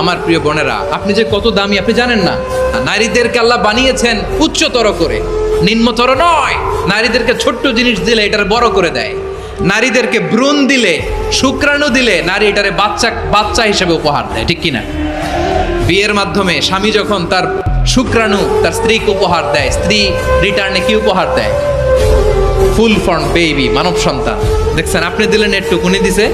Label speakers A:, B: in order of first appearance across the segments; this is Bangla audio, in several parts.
A: আমার প্রিয় বোনেরা, আপনি যে কত দামি, আপনি জানেন না? নারীদেরকে আল্লাহ বানিয়েছেন উচ্চতর করে। নিম্নতর নয়। নারীদেরকে ছোট্ট জিনিস দিলে এটার বড় করে দেয়। নারীদেরকে ভ্রূণ দিলে, শুক্রাণু দিলে নারী এটারে বাচ্চা বাচ্চা হিসেবে উপহার দেয়, ঠিক কিনা? বিয়ের মাধ্যমে স্বামী যখন তার শুক্রাণু, তার স্ত্রীকে উপহার দেয়, স্ত্রী রিটার্নে কি উপহার দেয়? ফুল ফর্ম, বেবি, মানব সন্তান। দেখছেন, আপনি দিলেন একটু কুনি দিছে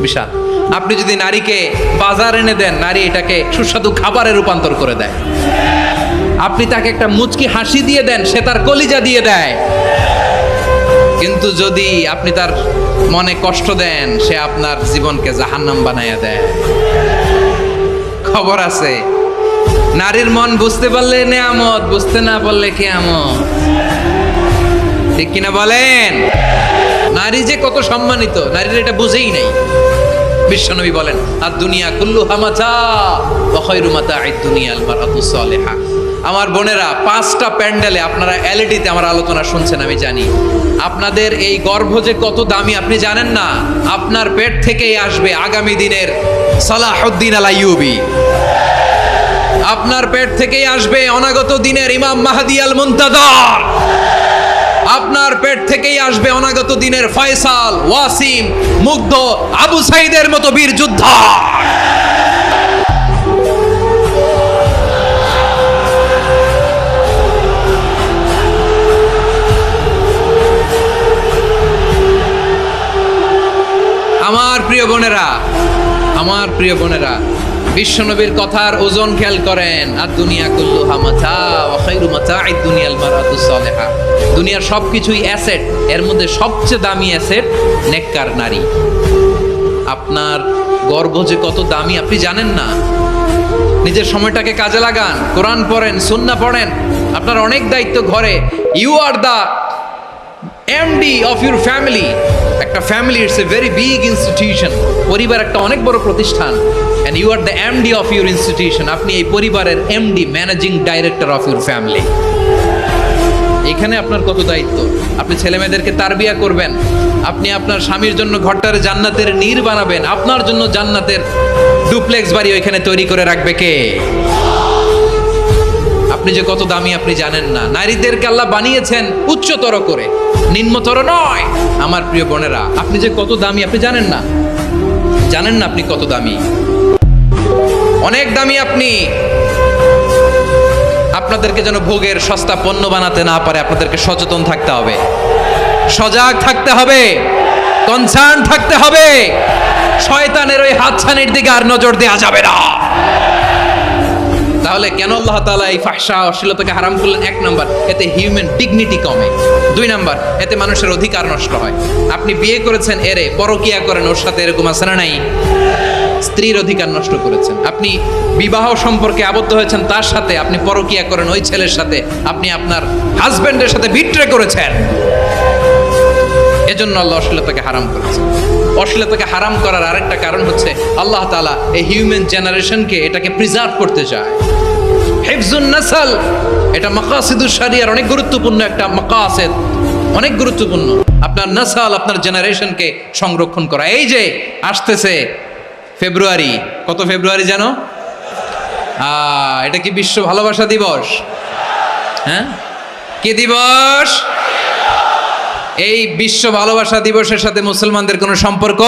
A: বিশাল আপনি যদি নারীকে বাজার এনে দেন, নারী এটাকে সুস্বাদু খাবারে রূপান্তর করে দেয়। আপনি তাকে একটা মুচকি হাসি দিয়ে দেন, সে তার কলিজা দিয়ে দেয়। কিন্তু যদি আপনি তার মনে কষ্ট দেন, সে আপনার জীবনকে জাহান্নাম বানাইয়া দেয়। খবর আছে, নারীর মন বুঝতে পারলে নেয়ামত, বুঝতে না পারলে কেয়ামত। ঠিক কিনা বলেন? নারী যে কত সম্মানিত, নারীর এটা বুঝেই নাই। বিশ্বনবী বলেন, আর দুনিয়া কুল্লু হামাচা আই আমার বোনেরা, পাঁচটা প্যান্ডেলে আপনারা এলইডিতে আমার আলোচনা শুনছেন, আমি জানি। আপনাদের এই গর্ভ যে কত দামি, আপনি জানেন না? আপনার পেট থেকেই আসবে আগামী দিনের সালাহুদ্দিন আল আইয়ুবি। আপনার পেট থেকেই আসবে অনাগত দিনের ইমাম মাহাদি আল মুন্তাদর থেকেই আসবে অনাগত দিনের ফয়সাল, ওয়াসিম, মুগ্ধ, আবু সাইদের মতো বীর যোদ্ধা। আমার প্রিয় বোনেরা, আমার প্রিয় বোনেরা বিশ্বনবীর কথার ওজন খেয়াল করেন আর দুনিয়া কুল্লু হামাথা ওয়াখাইরু মাতাঈদ দুনিয়াল মারাতু সালেহা। দুনিয়ার সবকিছুই অ্যাসেট, এর মধ্যে সবচেয়ে দামি অ্যাসেট নেককার নারী। আপনার গর্ব যে কত দামি, আপনি জানেন না। নিজের সময়টাকে কাজে লাগান, কোরআন পড়েন, সুন্নাহ পড়েন। আপনার অনেক দায়িত্ব ঘরে। You are the MD of your family একটা family it's a very big institution পরিবার একটা অনেক বড় প্রতিষ্ঠান। And you are the MD of your institution আপনি এই পরিবারের MD managing director of your family এখানে আপনার কত দায়িত্ব? আপনি ছেলে মেয়েদেরকে তারবিয়া করবেন। আপনি আপনার স্বামীর জন্য ঘরটার জান্নাতের নীর বানাবেন। আপনার জন্য জান্নাতের ডুপ্লেক্স বাড়ি ওইখানে তৈরি করে রাখবে কে? আপনি যে কত দামি আপনি জানেন না। নারীদেরকে আল্লাহ বানিয়েছেন উচ্চতর করে। নিম্নতর নয়। আমার প্রিয় বোনেরা, আপনি যে কত দামি, আপনি জানেন না। জানেন না আপনি কত দামি। অনেক দামি আপনি। আপনাদেরকে যেন ভোগের সস্তা পণ্য বানাতে না পারে, আপনাদেরকে সচেতন থাকতে হবে। সজাগ থাকতে হবে। কনসার্ন থাকতে হবে। শয়তানের ওই হাতছানির দিকে আর নজর দেওয়া যাবে না। তাহলে কেন আল্লাহ তাআলা এই ফাহশা অশ্লীলতাকে হারাম করলেন? এক নাম্বার, এতে হিউম্যান ডিগনিটি কমে। দুই নাম্বার, এতে মানুষের অধিকার নষ্ট হয়। আপনি বিয়ে করেছেন, এরে পরকিয়া করেন, ওর সাথে এরকম না নাই? স্ত্রীর অধিকার নষ্ট করেছেন। আপনি বিবাহ সম্পর্কে আবদ্ধ হয়েছেন, তার সাথে আপনি পরকিয়া করেন, ওই ছেলের সাথে আপনি আপনার হাজবেন্ডের সাথে বিট্রে করেছেন। এজন্য আল্লাহ অশ্লীলতাকে হারাম করেছে অশ্লীলতাকে হারাম করার আরেকটা কারণ হচ্ছে আল্লাহ তালা এই হিউম্যান জেনারেশনকে এটাকে প্রিজার্ভ করতে চায়। হেফজুন নাসাল, এটা মাকাসিদুর শরিয়ার অনেক গুরুত্বপূর্ণ একটা মাকাসিদ, অনেক গুরুত্বপূর্ণ। আপনার নাসাল আপনার জেনারেশনকে সংরক্ষণ করা। এই যে আসতেছে ফেব্রুয়ারি, কত ফেব্রুয়ারি জানো? এটা কি বিশ্ব ভালোবাসা দিবস? হ্যাঁ? কি দিবস? এই বিশ্ব ভালোবাসা দিবসের সাথে মুসলমানদের কোনো সম্পর্ক